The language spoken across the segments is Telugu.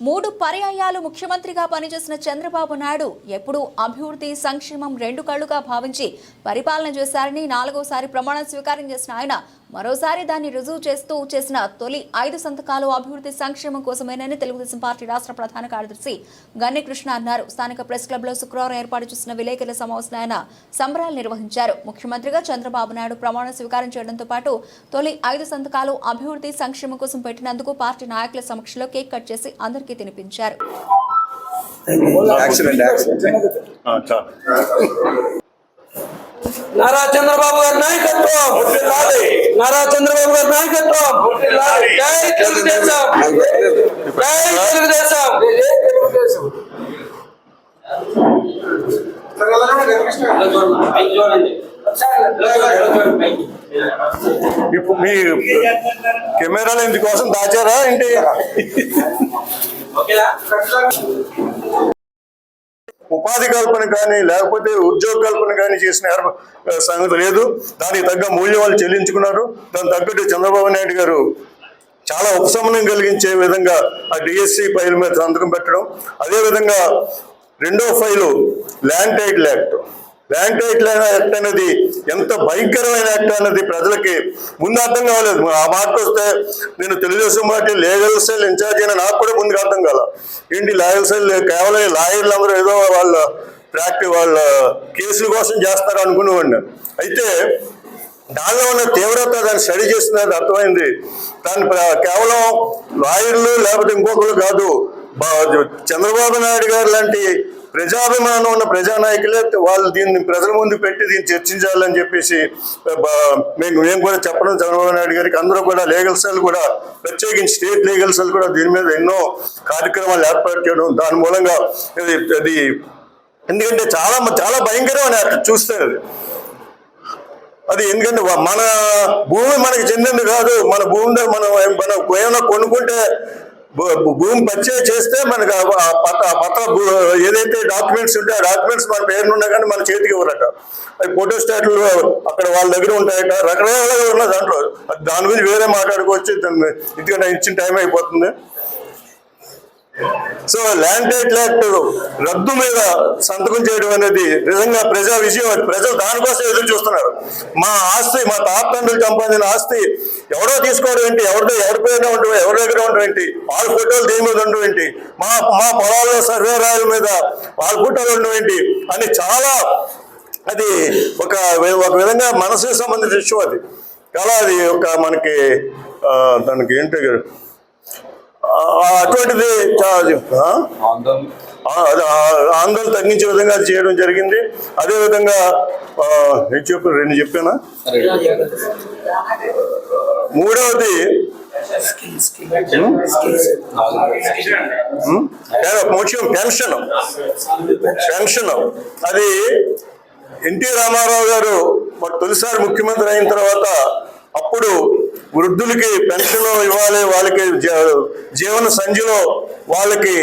మూడు పర్యాయాలు ముఖ్యమంత్రిగా పనిచేసిన చంద్రబాబు నాయుడు ఎప్పుడూ అభివృద్ధి సంక్షేమం రెండు కళ్ళుగా భావించి పరిపాలన చేశారని నాలుగోసారి ప్రమాణ స్వీకారం చేసిన ఆయన మరోసారి దాన్ని రుజువు చేస్తూ చేసిన తొలి ఐదు సంతకాలు అభివృద్ధి సంక్షేమం కోసమేనని తెలుగుదేశం పార్టీ రాష్ట్ర ప్రధాన కార్యదర్శి గన్నె కృష్ణ అన్నారు. స్థానిక ప్రెస్ క్లబ్లో శుక్రవారం ఏర్పాటు చేసిన విలేకరుల సమావేశంలో ఆయన సంబరాలు నిర్వహించారు. ముఖ్యమంత్రిగా చంద్రబాబు నాయుడు ప్రమాణ స్వీకారం చేయడంతో పాటు తొలి ఐదు సంతకాలు అభివృద్ధి సంక్షేమం కోసం పెట్టినందుకు పార్టీ నాయకుల సమక్షంలో కేక్ కట్ చేసి అందరికీ తినిపించారు. నారా చంద్రబాబు గారి నాయకత్వం. నారా చంద్రబాబు గారి నాయకత్వం. జై తెలుగుదేశం. జై తెలుగుదేశం. ఇప్పుడు మీ కెమెరాలు ఇందుకోసం దాచారా ఏంటి? ఉపాధి కల్పన కానీ లేకపోతే ఉద్యోగ కల్పన కానీ చేసిన సంగతి లేదు. దానికి తగ్గ మూల్యం చెల్లించుకున్నారు. దానికి తగ్గట్టు చంద్రబాబు నాయుడు గారు చాలా ఉపశమనం కలిగించే విధంగా ఆ డిఎస్సి ఫైల్ మీద సంతకం పెట్టడం. అదేవిధంగా రెండో file land title act land title act అనేది ఎంత భయంకరమైన యాక్ట్ అన్నది ప్రజలకి ముందు అర్థం కావలేదు. ఆ మాటకు వస్తే నేను Telugu Desam party legal cell incharge అయినా నాకు కూడా ముందుకు అర్థం కాల. ఏంటి లాయల్ సెల్ కేవలం లాయర్లు అందరూ ఏదో వాళ్ళ ప్రాక్టీ వాళ్ళ కేసుల కోసం చేస్తారు అనుకునేవాడిని. అయితే దానిలో ఉన్న తీవ్రత దాన్ని స్టడీ చేస్తున్నది అర్థమైంది. దాన్ని ప్ర- కేవలం లాయర్లు లేకపోతే ఇంకొకరు కాదు. బా- చంద్రబాబు నాయుడు గారు లాంటి ప్రజాభిమానం ఉన్న ప్రజానాయకులే వాళ్ళు దీన్ని ప్రజల ముందు పెట్టి దీన్ని చర్చించాలని చెప్పేసి బా- మేము మేము కూడా చెప్పడం చంద్రబాబు నాయుడు గారికి అందరూ కూడా లీగల్ సెల్ కూడా ప్రత్యేకించి స్టేట్ లీగల్ సెల్ కూడా దీని మీద ఎన్నో కార్యక్రమాలు ఏర్పాటు చేయడం దాని మూలంగా అది ఎందుకంటే చాలా చాలా భయంకరమైన చూస్తే అది. అది ఎందుకంటే మన భూమి మనకి చెందింది కాదు మన భూమి మనం మనం ఏమైనా కొనుక్కుంటే భూమి పర్చేజ్ చేస్తే మనకు పత్ర పత్ర భూ- ఏదైతే డాక్యుమెంట్స్ ఉంటే ఆ డాక్యుమెంట్స్ మన పేరున ఉన్నా కానీ మన చేతికి ఇవ్వరట అవి ఫోటో స్టాట్లు అక్కడ వాళ్ళ దగ్గర ఉంటాయట రకరకాలుగా ఉన్న దాంట్లో దాని గురించి వేరే మాట్లాడుకోవచ్చు దాన్ని ఎందుకంటే ఇచ్చిన టైం అయిపోతుంది సో ల్యాండ్ టైటిల్ యాక్ట్ రద్దు మీద సంతకం చేయడం అనేది నిజంగా ప్రజా విజయం అది. ప్రజలు దానికోసం ఎదురు చూస్తున్నారు. మా ఆస్తి మా తాతండ్రులు సంపాదించిన ఆస్తి ఎవరో తీసుకోవడం ఏంటి? ఎవరిదో ఎవరి పేరున ఉండడం ఎవరి దగ్గర ఉండడం ఏంటి? వాళ్ళ ఫోటోలు దీని మీద ఉండడం ఏంటి? మా మా పొలాల్లో సర్వే రాయల మీద వాళ్ళ ఫోటోలు ఉండడం ఏంటి? అని చాలా అది ఒక ఒక విధంగా మనసుకు సంబంధించిన విషయం అది. చాలా అది ఒక మనకి దానికి ఏంటి అటువంటిది ఆందోళన. తగ్గించే విధంగా అది చేయడం జరిగింది. అదే విధంగా చెప్పు రెండు చెప్పానా? మూడవది ముఖ్యం పెన్షన్. పెన్షన్. అది ఎన్టీ రామారావు గారు మరి తొలిసారి ముఖ్యమంత్రి అయిన తర్వాత అప్పుడు వృద్ధులకి పెన్షన్ ఇవ్వాలి వాళ్ళకి జీవన సంధిలో వాళ్ళకి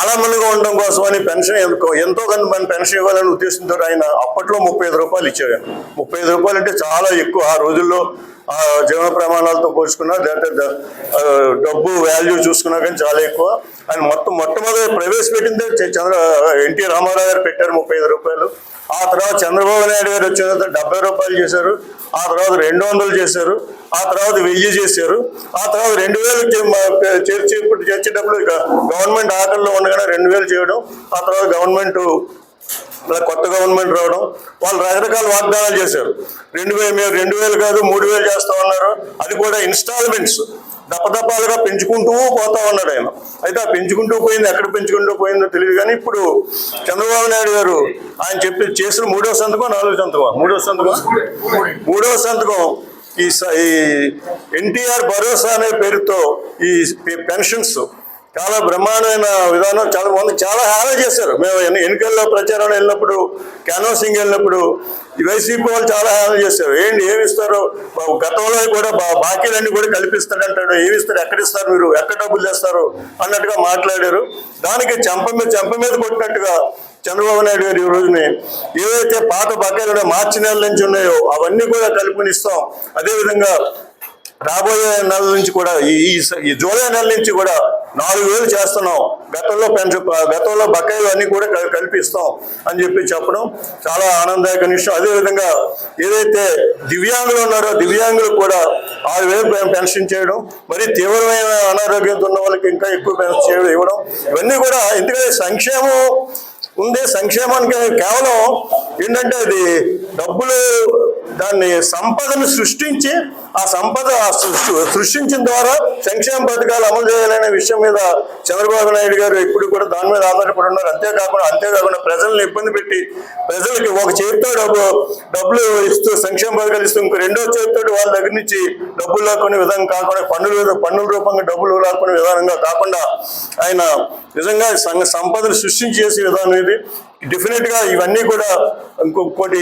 ఆలంబనగా ఉండడం కోసం అని పెన్షన్ ఎంతో ఎంతో కొంత మంది పెన్షన్ ఇవ్వాలని ఉద్దేశంతో ఆయన అప్పట్లో ముప్పై రూపాయలు ఇచ్చారు. ముప్పై ఐదు రూపాయలు అంటే చాలా ఎక్కువ. ఆ రోజుల్లో ఆ జీవన ప్రమాణాలతో పోల్చుకున్నా లేకపోతే డబ్బు వాల్యూ చూసుకున్నా కానీ చాలా ఎక్కువ. ఆయన మొత్తం మొట్టమొదటి ప్రవేశపెట్టిందే చంద్ర ఎన్టీ రామారావు గారు పెట్టారు ముప్పై ఐదు రూపాయలు. ఆ తర్వాత చంద్రబాబు నాయుడు గారు వచ్చిన తర్వాత డెబ్బై రూపాయలు చేశారు. ఆ తర్వాత రెండు వందలు చేశారు. ఆ తర్వాత వెయ్యి చేశారు. ఆ తర్వాత రెండు వేలు చేర్చి ఇప్పుడు చేర్చేటప్పుడు ఇక గవర్నమెంట్ ఆటల్లో ఉండగానే రెండు వేలు చేయడం ఆ తర్వాత గవర్నమెంట్ ఇలా కొత్త గవర్నమెంట్ రావడం వాళ్ళు రకరకాల వాగ్దానాలు చేశారు. రెండు వేలు మేము రెండు వేలు కాదు మూడు వేలు చేస్తామన్నారు అది కూడా ఇన్స్టాల్మెంట్స్. దప్పదప్పాలుగా పెంచుకుంటూ పోతా ఉన్నాడు ఆయన. అయితే ఆ పెంచుకుంటూ పోయింది ఎక్కడ పెంచుకుంటూ పోయిందో తెలియదు కానీ ఇప్పుడు చంద్రబాబు నాయుడు గారు ఆయన చెప్పి చేసిన మూడో సంతకం నాలుగో సంతకం? మూడో సంతకం? మూడో సంతకం. ఈ స- ఈ ఎన్టీఆర్ భరోసా అనే పేరుతో ఈ పెన్షన్స్ చాలా బ్రహ్మాండమైన విధానం చాలా మంది చాలా హామీ చేశారు. మేము ఎన్నికల్లో ప్రచారం వెళ్ళినప్పుడు క్యాన్వాసింగ్ వెళ్ళినప్పుడు ఈ వైసీపీ వాళ్ళు చాలా హ్యాలీ చేశారు. ఏంటి ఏమిస్తారు? గతంలో కూడా బా- బాకీలన్నీ కూడా కల్పిస్తాడంటాడు. ఏమి ఇస్తారు ఎక్కడ ఇస్తారు మీరు? ఎక్కడ డబ్బులు చేస్తారు అన్నట్టుగా మాట్లాడారు. దానికి చెంప మీద చెంప మీద కొట్టినట్టుగా చంద్రబాబు నాయుడు గారు ఈ రోజుని ఏవైతే పాత బకాయిలు కూడా మార్చి నెల నుంచి ఉన్నాయో అవన్నీ కూడా కలుపునిస్తాం అదేవిధంగా రాబోయే నెల నుంచి కూడా ఈ ఈ జూలై నెల నుంచి కూడా నాలుగు వేలు చేస్తున్నాం. గతంలో పెన్షన్ గతంలో బకాయిలు అన్ని కూడా కల్పిస్తాం అని చెప్పి చెప్పడం చాలా ఆనందదాయక విషయం అదేవిధంగా ఏదైతే దివ్యాంగులు ఉన్నారో దివ్యాంగులు కూడా ఆరు వేలు పెన్షన్ చేయడం మరి తీవ్రమైన అనారోగ్యంతో ఉన్న వాళ్ళకి ఇంకా ఎక్కువ పెన్షన్ చేయడం ఇవ్వడం ఇవన్నీ కూడా ఎందుకంటే సంక్షేమం ఉంది సంక్షేమానికి కేవలం ఏంటంటే అది డబ్బులు దాన్ని సంపదను సృష్టించి ఆ సంపద సృష్టించిన ద్వారా సంక్షేమ పథకాలు అమలు చేయాలనే విషయం మీద చంద్రబాబు నాయుడు గారు ఎప్పుడు కూడా దాని మీద ఆధారపడి ఉన్నారు. అంతేకాకుండా అంతేకాకుండా ప్రజల్ని ఇబ్బంది పెట్టి ప్రజలకి ఒక చేతితో డబ్బు డబ్బులు ఇస్తూ సంక్షేమ పథకాలు ఇస్తూ ఇంకో రెండో చేతితో వాళ్ళ దగ్గర నుంచి డబ్బులు లాక్కునే విధంగా కాకుండా పన్నుల పన్నుల రూపంగా డబ్బులు లాక్కునే విధానంగా కాకుండా ఆయన నిజంగా సంఘ సంపదను సృష్టించి చేసే విధానం ఇది. డెఫినెట్గా ఇవన్నీ కూడా ఇంకొకటి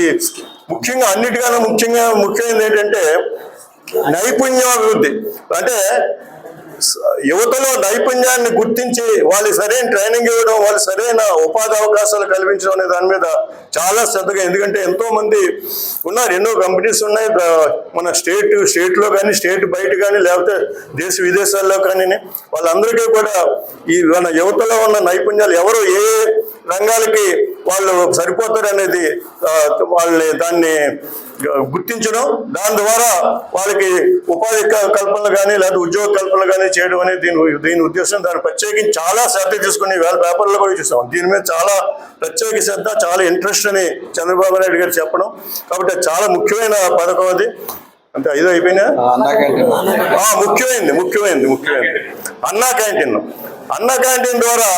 ముఖ్యంగా అన్నిటికన్నా ముఖ్యంగా ముఖ్యమైనది ఏంటంటే నైపుణ్యాభివృద్ధి. అంటే యువతలో నైపుణ్యాన్ని గుర్తించి వాళ్ళకి సరైన ట్రైనింగ్ ఇవ్వడం వాళ్ళు సరైన ఉపాధి అవకాశాలు కల్పించడం అనే దాని మీద చాలా శ్రద్ధగా ఎందుకంటే ఎంతో మంది ఉన్నారు. ఎన్నో కంపెనీస్ ఉన్నాయి. మన స్టేట్ స్టేట్లో కానీ స్టేట్ బయట కానీ లేకపోతే దేశ విదేశాల్లో కానీ వాళ్ళందరికీ కూడా ఈ మన యువతలో ఉన్న నైపుణ్యాలు ఎవరు ఏ రంగాలకి వాళ్ళు సరిపోతారు అనేది వాళ్ళని దాన్ని గుర్తించడం దాని ద్వారా వాళ్ళకి ఉపాధి కల్పనలు కానీ లేదా ఉద్యోగ కల్పనలు కానీ చేయడం అనేది దీని దీని ఉద్దేశం. దాన్ని ప్రత్యేకించి చాలా శ్రద్ధ తీసుకుని వేల పేపర్లో కూడా చూసాం. దీని మీద చాలా ప్రత్యేక శ్రద్ధ చాలా ఇంట్రెస్ట్ అని చంద్రబాబు నాయుడు గారు చెప్పడం. కాబట్టి చాలా ముఖ్యమైన పథకం అది. అంటే ఐదు అయిపోయినా? ఆ, ముఖ్యమైనది ముఖ్యమైనది ముఖ్యమైనది అన్నా క్యాంటీన్. అన్నా క్యాంటీన్ ద్వారా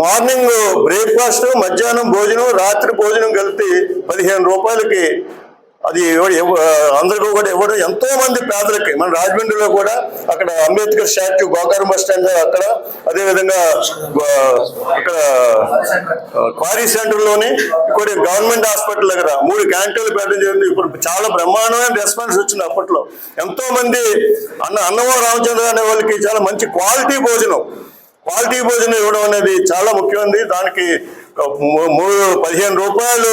మార్నింగ్ బ్రేక్ఫాస్ట్ మధ్యాహ్నం భోజనం రాత్రి భోజనం కలిపి పదిహేను రూపాయలకి అది అందరికీ కూడా ఇవ్వడం ఎంతో మంది పేదలకి మన రాజమండ్రిలో కూడా అక్కడ Ambedkar statue Gokavaram bus stand అక్కడ అదేవిధంగా అక్కడ క్వారీ సెంటర్లోని ఇక్కడ గవర్నమెంట్ హాస్పిటల్ దగ్గర మూడు క్యాంటీన్లు పెట్టడం జరిగింది. ఇప్పుడు చాలా బ్రహ్మాండమైన రెస్పాన్స్ వచ్చింది అప్పట్లో. ఎంతో మంది అన్న అన్నమో రామచంద్ర అనే వాళ్ళకి చాలా మంచి క్వాలిటీ భోజనం. క్వాలిటీ భోజనం ఇవ్వడం అనేది చాలా ముఖ్యమైనది దానికి మూడు పదిహేను రూపాయలు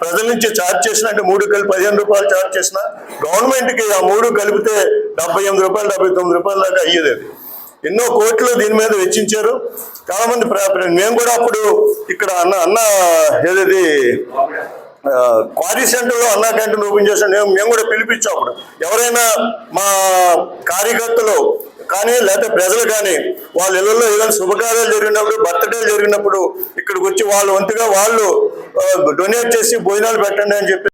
ప్రజల నుంచి ఛార్జ్ చేసిన అంటే మూడు కలిపి పదిహేను రూపాయలు ఛార్జ్ చేసిన గవర్నమెంట్కి ఆ మూడు కలిపితే డెబ్బై ఎనిమిది రూపాయలు డెబ్బై తొమ్మిది రూపాయల దాకా అయ్యేది ఎన్నో కోట్లు దీని మీద వెచ్చించారు. చాలా మంది మేము కూడా అప్పుడు ఇక్కడ అన్న అన్న ఏదది క్వారీ సెంటర్లో అన్న అన్నా క్యాంటీన్ ఓపెన్ చేసాం మేము మేము కూడా పిలిపించాం అప్పుడు. ఎవరైనా మా కార్యకర్తలు కానీ లేకపోతే ప్రజలు కానీ వాళ్ళ ఇళ్ళలో ఏదైనా శుభకార్యాలు జరిగినప్పుడు బర్త్డే జరిగినప్పుడు ఇక్కడికి వచ్చి వాళ్ళ వంతుగా వాళ్ళు డొనేట్ చేసి భోజనాలు పెట్టండి అని చెప్పి